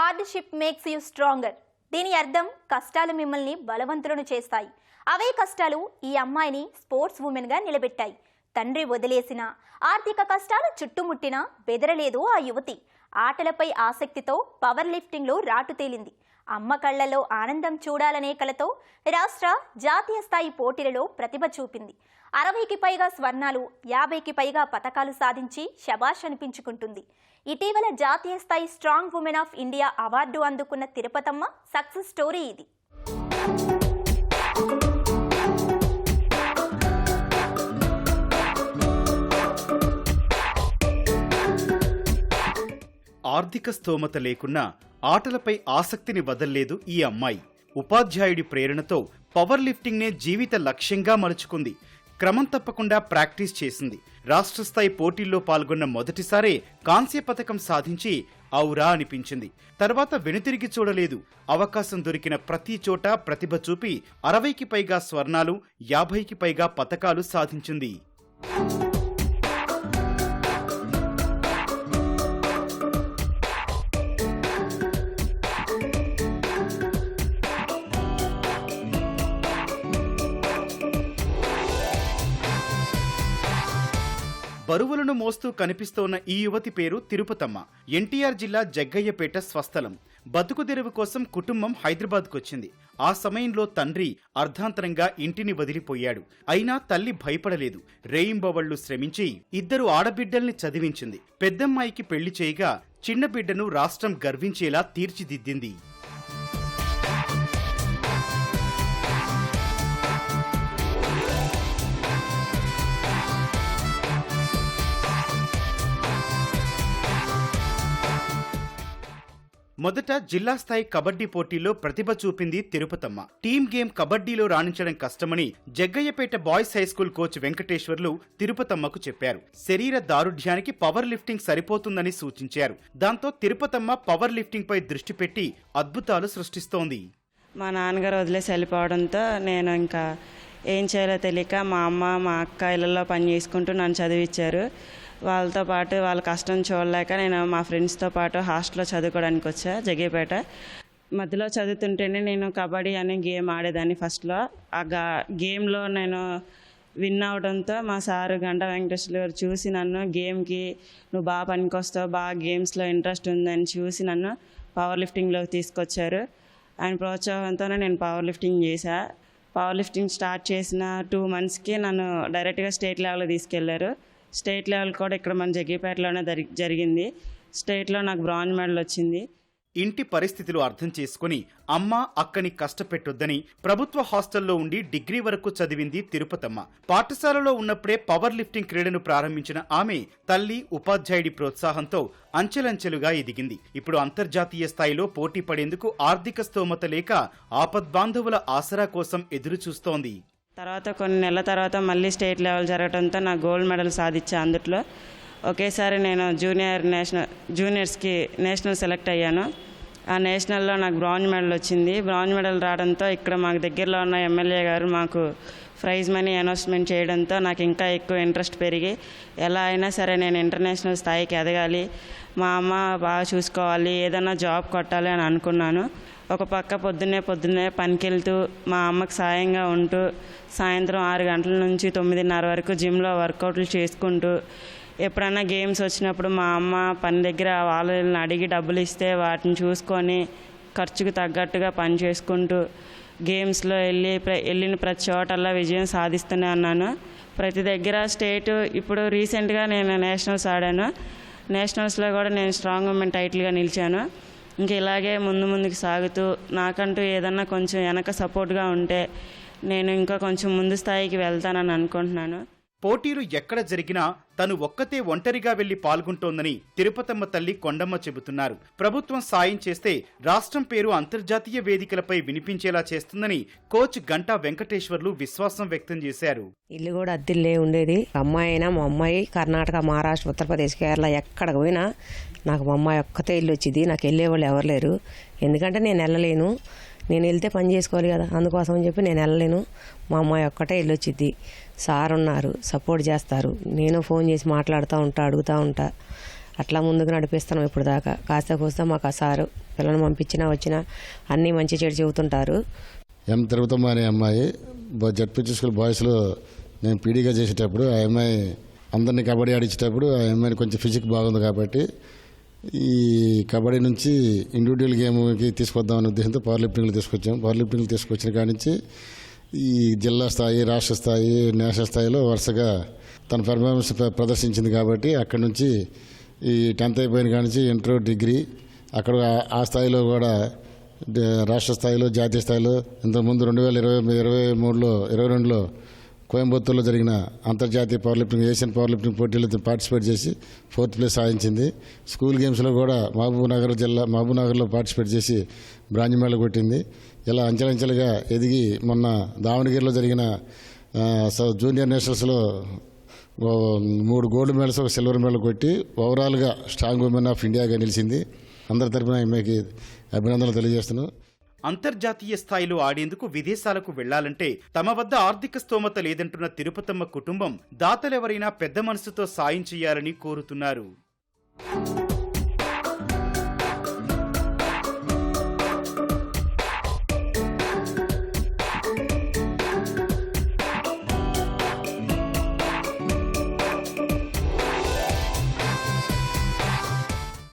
Hardship makes you stronger దీని అర్థం కష్టాలు మిమ్మల్ని బలవంతులను చేస్తాయి. అవే కష్టాలు ఈ అమ్మాయిని స్పోర్ట్స్ ఉమెన్గా నిలబెట్టాయి. తండ్రి వదిలేసిన ఆర్థిక కష్టాలు చుట్టుముట్టినా బెదరలేదు ఆ యువతి. ఆటలపై ఆసక్తితో పవర్ లిఫ్టింగ్లో రాటు తేలింది. అమ్మ కళ్ళలో ఆనందం చూడాలనే కలతో రాష్ట్ర జాతీయ స్థాయి పోటీలలో ప్రతిభ చూపింది. అరవైకి పైగా స్వర్ణాలు యాభైకి పైగా పతకాలు సాధించి శబాష్ అనిపించుకుంటుంది. ఇటీవల జాతీయ స్థాయి strong women of India award అందుకున్న తిరుపతమ్మ సక్సెస్ స్టోరీ ఇది. ఆర్థిక స్తోమత లేకున్నా ఆటలపై ఆసక్తిని వదల్లేదు ఈ అమ్మాయి. ఉపాధ్యాయుడి ప్రేరణతో పవర్ లిఫ్టింగ్నే జీవిత లక్ష్యంగా మలుచుకుంది. క్రమం తప్పకుండా ప్రాక్టీస్ చేసింది. రాష్ట్ర స్థాయి పోటీల్లో పాల్గొన్న మొదటిసారే కాంస్య పథకం సాధించి ఔరా అనిపించింది. తర్వాత వెనుతిరిగి చూడలేదు. అవకాశం దొరికిన ప్రతి చోట ప్రతిభ చూపి అరవైకి పైగా స్వర్ణాలు యాభైకి పైగా పథకాలు సాధించింది. బరువులను మోస్తూ కనిపిస్తోన్న ఈ యువతి పేరు తిరుపతమ్మ. ఎన్టీఆర్ జిల్లా జగ్గయ్యపేట స్వస్థలం. బతుకు తెరువు కోసం కుటుంబం హైదరాబాద్కు వచ్చింది ఆ సమయంలో తండ్రి అర్ధాంతరంగా ఇంటిని వదిలిపోయాడు. అయినా తల్లి భయపడలేదు. రేయింబవళ్ళు శ్రమించి ఇద్దరు ఆడబిడ్డల్ని చదివించింది. పెద్దమ్మాయికి పెళ్ళి చేయగా చిన్న బిడ్డను రాష్ట్రం గర్వించేలా తీర్చిదిద్దింది. మొదట జిల్లా స్థాయి కబడ్డీ పోటీల్లో ప్రతిభ చూపింది తిరుపతమ్మ. టీమ్ గేమ్ కబడ్డీలో రాణించడం కష్టమని Jaggayyapeta boys high school coach Venkateswarlu తిరుపతమ్మకు చెప్పారు. శరీర దారుఢ్యానికి పవర్ లిఫ్టింగ్ సరిపోతుందని సూచించారు. దాంతో తిరుపతమ్మ పవర్ లిఫ్టింగ్ పై దృష్టి పెట్టి అద్భుతాలు సృష్టిస్తోంది. మా నాన్నగారు వదిలేసి వెళ్ళిపోవడంతో నేను ఇంకా ఏం చేయాలో తెలియక మా అమ్మ మా అక్క ఇళ్ళల్లో పని చేసుకుంటూ నన్ను చదివించారు వాళ్ళతో పాటు వాళ్ళ కష్టం చూడలేక నేను మా ఫ్రెండ్స్తో పాటు హాస్టల్లో చదువుకోవడానికి వచ్చా జగేపేట మధ్యలో చదువుతుంటేనే నేను కబడ్డీ అనే గేమ్ ఆడేదాన్ని ఫస్ట్లో. ఆ గా గేమ్లో నేను విన్ అవడంతో మా సారు గంట వెంకటేశ్వర గారు చూసి నన్ను గేమ్కి నువ్వు బాగా పనికొస్తావు బాగా గేమ్స్లో ఇంట్రెస్ట్ ఉందని చూసి నన్ను పవర్ లిఫ్టింగ్లోకి తీసుకొచ్చారు. ఆయన ప్రోత్సాహంతోనే నేను పవర్ లిఫ్టింగ్ చేశా. పవర్ లిఫ్టింగ్ స్టార్ట్ చేసిన టూ మంత్స్కి నన్ను డైరెక్ట్గా స్టేట్ లెవెల్లో తీసుకెళ్ళారు. స్టేట్ లెవెల్ కూడా ఇక్కడ మన జగ్గీపేటలోనే జరిగింది. స్టేట్లో నాకు బ్రాంజ్ మెడల్ వచ్చింది. ఇంటి పరిస్థితులు అర్థం చేసుకుని అమ్మ అక్కని కష్టపెట్టొద్దని ప్రభుత్వ హాస్టల్లో ఉండి డిగ్రీ వరకు చదివింది తిరుపతమ్మ. పాఠశాలలో ఉన్నప్పుడే పవర్ లిఫ్టింగ్ క్రీడను ప్రారంభించిన ఆమె తల్లి ఉపాధ్యాయుడి ప్రోత్సాహంతో అంచెలంచెలుగా ఎదిగింది. ఇప్పుడు అంతర్జాతీయ స్థాయిలో పోటీ పడేందుకు ఆర్థిక స్తోమత లేక ఆపద్బాంధవుల ఆసరా కోసం ఎదురుచూస్తోంది. తర్వాత కొన్ని నెలల తర్వాత మళ్ళీ స్టేట్ లెవెల్ జరగడంతో నా గోల్డ్ మెడల్ సాధించా అందుట్లో. ఒకేసారి నేను జూనియర్ నేషనల్ జూనియర్స్కి నేషనల్ సెలెక్ట్ అయ్యాను. ఆ నేషనల్లో నాకు బ్రాంజ్ మెడల్ వచ్చింది. బ్రాంజ్ మెడల్ రావడంతో ఇక్కడ మాకు దగ్గరలో ఉన్న ఎమ్మెల్యే గారు మాకు ప్రైజ్ మనీ అనౌన్స్మెంట్ చేయడంతో నాకు ఇంకా ఎక్కువ ఇంట్రెస్ట్ పెరిగి ఎలా అయినా సరే నేను ఇంటర్నేషనల్ స్థాయికి ఎదగాలి. మా అమ్మ బాగా చూసుకోవాలి ఏదైనా జాబ్ కొట్టాలి అని అనుకున్నాను. ఒక పక్క పొద్దున్నే పొద్దున్నే పనికి వెళ్తూ మా అమ్మకు సాయంగా ఉంటూ సాయంత్రం ఆరు గంటల నుంచి తొమ్మిదిన్నర వరకు జిమ్లో వర్కౌట్లు చేసుకుంటూ ఎప్పుడైనా గేమ్స్ వచ్చినప్పుడు మా అమ్మ పని దగ్గర వాళ్ళని అడిగి డబ్బులు ఇస్తే వాటిని చూసుకొని ఖర్చుకు తగ్గట్టుగా పని చేసుకుంటూ గేమ్స్లో వెళ్ళి వెళ్ళిన ప్రతి చోటల్లా విజయం సాధిస్తూనే ఉన్నాను. ప్రతి దగ్గర స్టేట్ ఇప్పుడు రీసెంట్గా నేను నేషనల్స్ ఆడాను. నేషనల్స్లో కూడా నేను స్ట్రాంగ్ ఉమెన్ టైటిల్గా నిలిచాను. ఇంక ఇలాగే ముందు ముందుకు సాగుతూ నాకంటూ ఏదన్నా కొంచెం వెనక సపోర్ట్గా ఉంటే నేను ఇంకా కొంచెం ముందు స్థాయికి వెళ్తానని అనుకుంటున్నాను. పోటీలు ఎక్కడ జరిగినా తను ఒక్కతే ఒంటరిగా వెళ్ళి పాల్గొంటోందని తిరుపతమ్మ తల్లి కొండమ్మ చెబుతున్నారు. ప్రభుత్వం సాయం చేస్తే రాష్ట్రం పేరు అంతర్జాతీయ వేదికలపై వినిపించేలా చేస్తుందని కోచ్ గంటా వెంకటేశ్వర్లు విశ్వాసం వ్యక్తం చేశారు. ఇల్లు కూడా అద్దెల్లే ఉండేది. అమ్మాయి అయినా మా అమ్మాయి కర్ణాటక మహారాష్ట్ర ఉత్తరప్రదేశ్ కేరళ ఎక్కడికి పోయినా నాకు మా అమ్మాయి ఒక్కతే ఇల్లు వచ్చింది. నాకు వెళ్ళేవాళ్ళు ఎవరు లేరు. ఎందుకంటే నేను వెళ్ళలేను. నేను వెళ్తే పని చేసుకోవాలి కదా అందుకోసం అని చెప్పి నేను వెళ్ళలేను. మా అమ్మాయి ఒక్కటే వెళ్ళొచ్చిద్ది. సార్ ఉన్నారు సపోర్ట్ చేస్తారు. నేను ఫోన్ చేసి మాట్లాడుతూ ఉంటా అడుగుతూ ఉంటా. అట్లా ముందుకు నడిపిస్తాను ఇప్పుడు దాకా కాస్త కూస్తా మాకు ఆ సారు పిల్లల్ని పంపించినా వచ్చినా అన్నీ మంచి చెడు చెబుతుంటారు. ఎం తిరుపతమ్మ అనే అమ్మాయి జడ్పీటీ స్కూల్ బాయ్స్లో నేను పీడీగా చేసేటప్పుడు ఆ అమ్మాయి అందరినీ కబడ్డీ ఆడించేటప్పుడు ఆ అమ్మాయిని కొంచెం ఫిజిక్ బాగుంది కాబట్టి ఈ కబడ్డీ నుంచి ఇండివిజువల్ గేమ్కి తీసుకొద్దామనే ఉద్దేశంతో పవర్ లిఫ్టింగ్లు తీసుకొచ్చాం. పవర్ లిఫ్టింగ్లు తీసుకొచ్చిన కాడి నుంచి ఈ జిల్లా స్థాయి రాష్ట్ర స్థాయి నేషనల్ స్థాయిలో వరుసగా తన పెర్ఫార్మెన్స్ ప్ర- ప్రదర్శించింది కాబట్టి అక్కడి నుంచి ఈ టెన్త్ అయిపోయిన కాడి నుంచి ఇంటర్ డిగ్రీ అక్కడ ఆ- స్థాయిలో కూడా రాష్ట్ర స్థాయిలో జాతీయ స్థాయిలో ఇంతకుముందు రెండు వేల ఇరవై ఇరవై మూడులో ఇరవై రెండులో కోయంబత్తూరులో జరిగిన అంతర్జాతీయ power lifting Asian power lifting పోటీలో పార్టిసిపేట్ చేసి ఫోర్త్ ప్లేస్ సాధించింది. స్కూల్ గేమ్స్లో కూడా మహబూబ్ నగర్ జిల్లా మహబూబ్ నగర్లో పార్టిసిపేట్ చేసి బ్రాంజ్ మెడల్ కొట్టింది. ఇలా అంచెలంచెలుగా ఎదిగి మొన్న దావణగిరిలో జరిగిన జూనియర్ నేషనల్స్లో మూడు గోల్డ్ మెడల్స్ ఒక సిల్వర్ మెడల్ కొట్టి ఓవరాల్గా స్ట్రాంగ్ ఉమెన్ ఆఫ్ ఇండియాగా నిలిచింది. అందరి తరఫున ఈమెకి అభినందనలు తెలియజేస్తున్నాను అంతర్జాతీయ స్థాయిలో ఆడేందుకు విదేశాలకు వెళ్ళాలంటే తమ వద్ద ఆర్థిక స్తోమత లేదంటున్న తిరుపతమ్మ కుటుంబం దాతలెవరైనా పెద్ద మనసుతో సాయం చేయాలని కోరుతున్నారు.